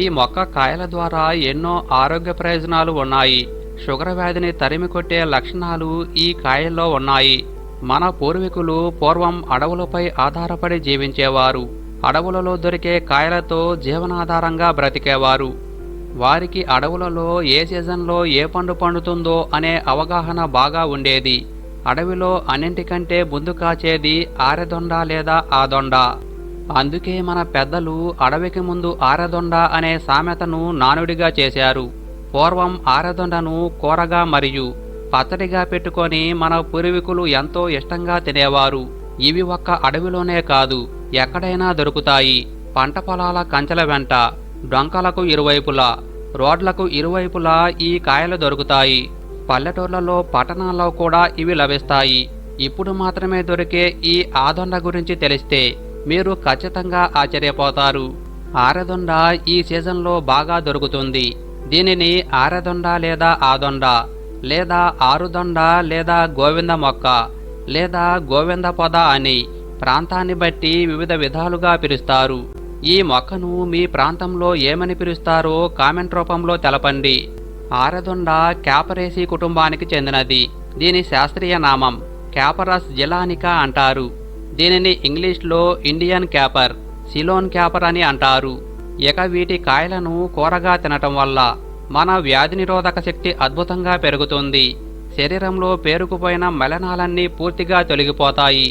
ఈ మొక్క కాయల ద్వారా ఎన్నో ఆరోగ్య ప్రయోజనాలు ఉన్నాయి. షుగర్ వ్యాధిని తరిమి కొట్టే లక్షణాలు ఈ కాయల్లో ఉన్నాయి. మన పూర్వీకులు పూర్వం అడవులపై ఆధారపడి జీవించేవారు. అడవులలో దొరికే కాయలతో జీవనాధారంగా బ్రతికేవారు. వారికి అడవులలో ఏ సీజన్లో ఏ పండు పండుతుందో అనే అవగాహన బాగా ఉండేది. అడవిలో అన్నింటికంటే ముందు కాచేది ఆరెదొండ లేదా ఆదొండ. అందుకే మన పెద్దలు అడవికి ముందు ఆరదొండ అనే సామెతను నానుడిగా చేశారు. పూర్వం ఆరెదొండను కూరగా మరియు పచ్చడిగా పెట్టుకొని మన పూర్వీకులు ఎంతో ఇష్టంగా తినేవారు. ఇవి ఒక్క అడవిలోనే కాదు ఎక్కడైనా దొరుకుతాయి. పంట పొలాల కంచెల వెంట డొంకలకు ఇరువైపులా రోడ్లకు ఇరువైపులా ఈ కాయలు దొరుకుతాయి. పల్లెటూర్లలో పట్టణాల్లో కూడా ఇవి లభిస్తాయి. ఇప్పుడు మాత్రమే దొరికే ఈ ఆదొండ గురించి తెలిస్తే మీరు ఖచ్చితంగా ఆశ్చర్యపోతారు. ఆరదొండ ఈ సీజన్లో బాగా దొరుకుతుంది. దీనిని ఆరెదొండ లేదా ఆదొండ లేదా ఆరుదొండ లేదా గోవింద మొక్క లేదా గోవింద పొద అని ప్రాంతాన్ని బట్టి వివిధ విధాలుగా పిలుస్తారు. ఈ మొక్కను మీ ప్రాంతంలో ఏమని పిలుస్తారో కామెంట్ రూపంలో తెలపండి. ఆరదొండ క్యాపరేసి కుటుంబానికి చెందినది. దీని శాస్త్రీయ నామం క్యాపరస్ జిలానికా అంటారు. దీనిని ఇంగ్లీష్లో ఇండియన్ క్యాపర్ సిలోన్ క్యాపర్ అని అంటారు. ఇక వీటి కాయలను కూరగా తినటం వల్ల మన వ్యాధి నిరోధక శక్తి అద్భుతంగా పెరుగుతుంది. శరీరంలో పేరుకుపోయిన మలనాలన్నీ పూర్తిగా తొలగిపోతాయి.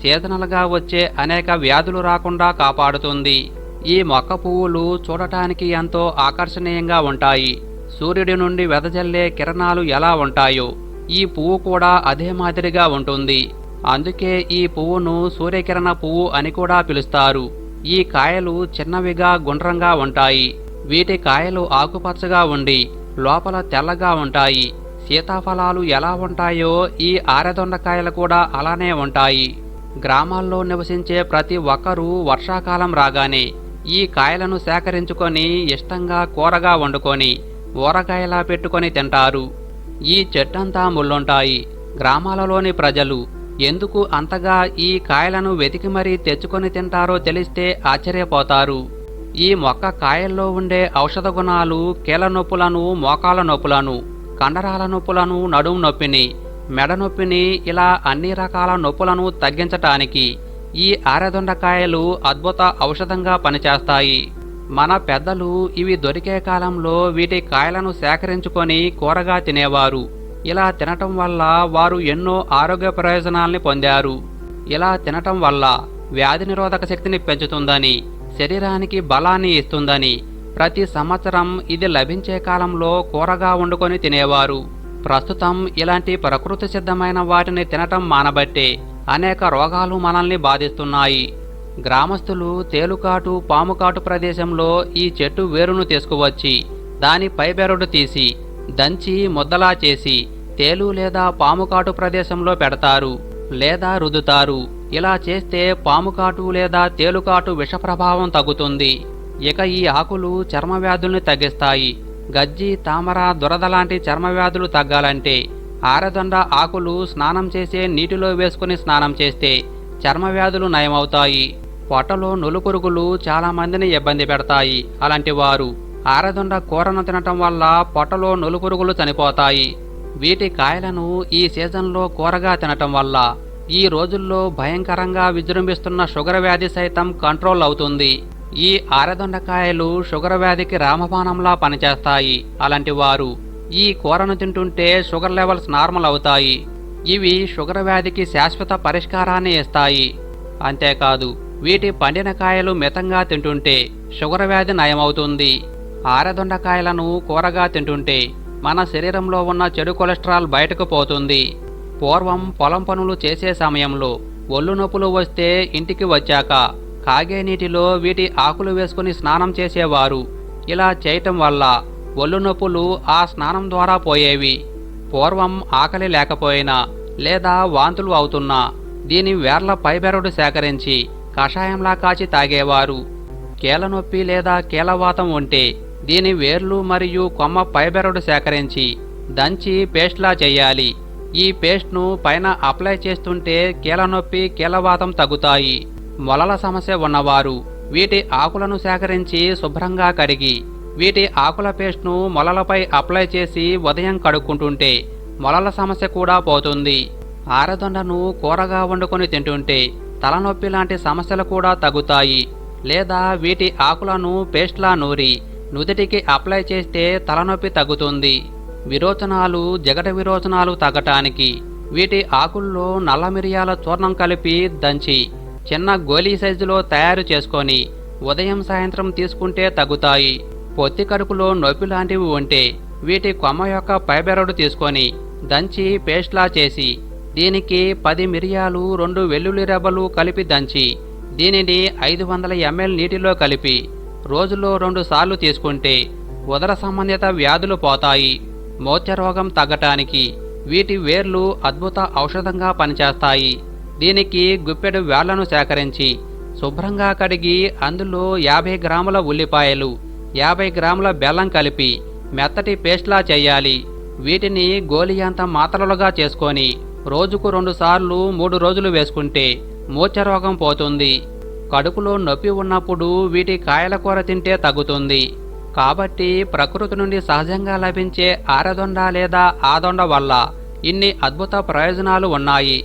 సీజనల్గా వచ్చే అనేక వ్యాధులు రాకుండా కాపాడుతుంది. ఈ మొక్క పువ్వులు చూడటానికి ఎంతో ఆకర్షణీయంగా ఉంటాయి. సూర్యుడి నుండి వెదజల్లే కిరణాలు ఎలా ఉంటాయో ఈ పువ్వు కూడా అదే మాదిరిగా ఉంటుంది. అందుకే ఈ పువ్వును సూర్యకిరణ పువ్వు అని కూడా పిలుస్తారు. ఈ కాయలు చిన్నవిగా గుండ్రంగా ఉంటాయి. వీటి కాయలు ఆకుపచ్చగా ఉండి లోపల తెల్లగా ఉంటాయి. సీతాఫలాలు ఎలా ఉంటాయో ఈ ఆరెదొండకాయలు కూడా అలానే ఉంటాయి. గ్రామాల్లో నివసించే ప్రతి ఒక్కరూ వర్షాకాలం రాగానే ఈ కాయలను సేకరించుకొని ఇష్టంగా కూరగా వండుకొని ఊరగాయలా పెట్టుకొని తింటారు. ఈ చెట్టంతా ముళ్ళుంటాయి. గ్రామాలలోని ప్రజలు ఎందుకు అంతగా ఈ కాయలను వెతికి మరీ తెచ్చుకొని తింటారో తెలిస్తే ఆశ్చర్యపోతారు. ఈ మొక్క కాయల్లో ఉండే ఔషధ గుణాలు కీళ్ళ నొప్పులను మోకాల నొప్పులను కండరాల నొప్పులను నడుము నొప్పిని మెడ నొప్పిని ఇలా అన్ని రకాల నొప్పులను తగ్గించటానికి ఈ ఆరదొండకాయలు అద్భుత ఔషధంగా పనిచేస్తాయి. మన పెద్దలు ఇవి దొరికే కాలంలో వీటి కాయలను సేకరించుకొని కూరగా తినేవారు. ఇలా తినటం వల్ల వారు ఎన్నో ఆరోగ్య ప్రయోజనాల్ని పొందారు. ఇలా తినటం వల్ల వ్యాధి నిరోధక శక్తిని పెంచుతుందని శరీరానికి బలాన్ని ఇస్తుందని ప్రతి సంవత్సరం ఇది లభించే కాలంలో కూరగా వండుకొని తినేవారు. ప్రస్తుతం ఇలాంటి ప్రకృతి సిద్ధమైన వాటిని తినటం మానబట్టే అనేక రోగాలు మనల్ని బాధిస్తున్నాయి. గ్రామస్తులు తేలుకాటు పాముకాటు ప్రదేశంలో ఈ చెట్టు వేరును తీసుకువచ్చి దాని పైబెరడు తీసి దంచి ముద్దలా చేసి తేలు లేదా పాముకాటు ప్రదేశంలో పెడతారు లేదా రుదుతారు ఇలా చేస్తే పాముకాటు లేదా తేలుకాటు విష ప్రభావం తగ్గుతుంది. ఇక ఈ ఆకులు చర్మ వ్యాధుల్ని తగ్గిస్తాయి. గజ్జి తామర దురద లాంటి చర్మవ్యాధులు తగ్గాలంటే ఆరదొండ ఆకులు స్నానం చేసే నీటిలో వేసుకుని స్నానం చేస్తే చర్మవ్యాధులు నయమవుతాయి. పొట్టలో నులుపురుగులు చాలా మందిని ఇబ్బంది పెడతాయి. అలాంటి వారు ఆరదొండ కూరను తినటం వల్ల పొట్టలో నులుపురుగులు చనిపోతాయి. వీటి కాయలను ఈ సీజన్లో కూరగా తినటం వల్ల ఈ రోజుల్లో భయంకరంగా విజృంభిస్తున్న షుగర్ వ్యాధి సైతం కంట్రోల్ అవుతుంది. ఈ ఆరదొండకాయలు షుగర్ వ్యాధికి రామబాణంలా పనిచేస్తాయి. అలాంటి వారు ఈ కూరను తింటుంటే షుగర్ లెవెల్స్ నార్మల్ అవుతాయి. ఇవి షుగర్ వ్యాధికి శాశ్వత పరిష్కారాన్ని ఇస్తాయి. అంతేకాదు వీటి పండిన కాయలు మితంగా తింటుంటే షుగర్ వ్యాధి నయమవుతుంది. ఆరదొండకాయలను కూరగా తింటుంటే మన శరీరంలో ఉన్న చెడు కొలెస్ట్రాల్ బయటకు పోతుంది. పూర్వం పొలం పనులు చేసే సమయంలో ఒళ్ళు నొప్పులు వస్తే ఇంటికి వచ్చాక కాగే నీటిలో వీటి ఆకులు వేసుకుని స్నానం చేసేవారు. ఇలా చేయటం వల్ల ఒళ్ళు నొప్పులు ఆ స్నానం ద్వారా పోయేవి. పూర్వం ఆకలి లేకపోయినా లేదా వాంతులు అవుతున్నా దీని వేర్ల పైబెరడు సేకరించి కషాయంలా కాచి తాగేవారు. కీలనొప్పి లేదా కీలవాతం ఉంటే దీని వేర్లు మరియు కొమ్మ పైబెరడు సేకరించి దంచి పేస్ట్లా చేయాలి. ఈ పేస్ట్ను పైన అప్లై చేస్తుంటే కీలనొప్పి కీలవాతం తగ్గుతాయి. మొలల సమస్య ఉన్నవారు వీటి ఆకులను సేకరించి శుభ్రంగా కడిగి వీటి ఆకుల పేస్ట్ను మొలలపై అప్లై చేసి ఉదయం కడుక్కుంటుంటే మొలల సమస్య కూడా పోతుంది. ఆరదొండను కూరగా వండుకొని తింటుంటే తలనొప్పి లాంటి సమస్యలు కూడా తగ్గుతాయి. లేదా వీటి ఆకులను పేస్ట్లా నూరి నుదుటికి అప్లై చేస్తే తలనొప్పి తగ్గుతుంది. విరోచనాలు జగట విరోచనాలు తగ్గటానికి వీటి ఆకుల్లో నల్ల మిరియాల చూర్ణం కలిపి దంచి చిన్న గోలీ సైజులో తయారు చేసుకొని ఉదయం సాయంత్రం తీసుకుంటే తగ్గుతాయి. పొత్తి కడుపులో నొప్పి లాంటివి ఉంటే వీటి కొమ్మ యొక్క పైబెరడు తీసుకొని దంచి పేస్ట్లా చేసి దీనికి పది మిరియాలు రెండు వెల్లుల్లి రెబ్బలు కలిపి దంచి దీనిని ఐదు వందల ఎంఎల్ నీటిలో కలిపి రోజులో రెండు సార్లు తీసుకుంటే ఉదర సంబంధిత వ్యాధులు పోతాయి. మోత్యరోగం తగ్గటానికి వీటి వేర్లు అద్భుత ఔషధంగా పనిచేస్తాయి. దీనికి గుప్పెడు వేళ్ళను సేకరించి శుభ్రంగా కడిగి అందులో యాభై గ్రాముల ఉల్లిపాయలు యాభై గ్రాముల బెల్లం కలిపి మెత్తటి పేస్ట్లా చేయాలి. వీటిని గోలియాంత మాత్రలుగా చేసుకొని రోజుకు రెండుసార్లు మూడు రోజులు వేసుకుంటే మూర్ఛరోగం పోతుంది. కడుపులో నొప్పి ఉన్నప్పుడు వీటి కాయల కూర తింటే తగ్గుతుంది. కాబట్టి ప్రకృతి నుండి సహజంగా లభించే ఆరదొండ లేదా ఆదొండ వల్ల ఇన్ని అద్భుత ప్రయోజనాలు ఉన్నాయి.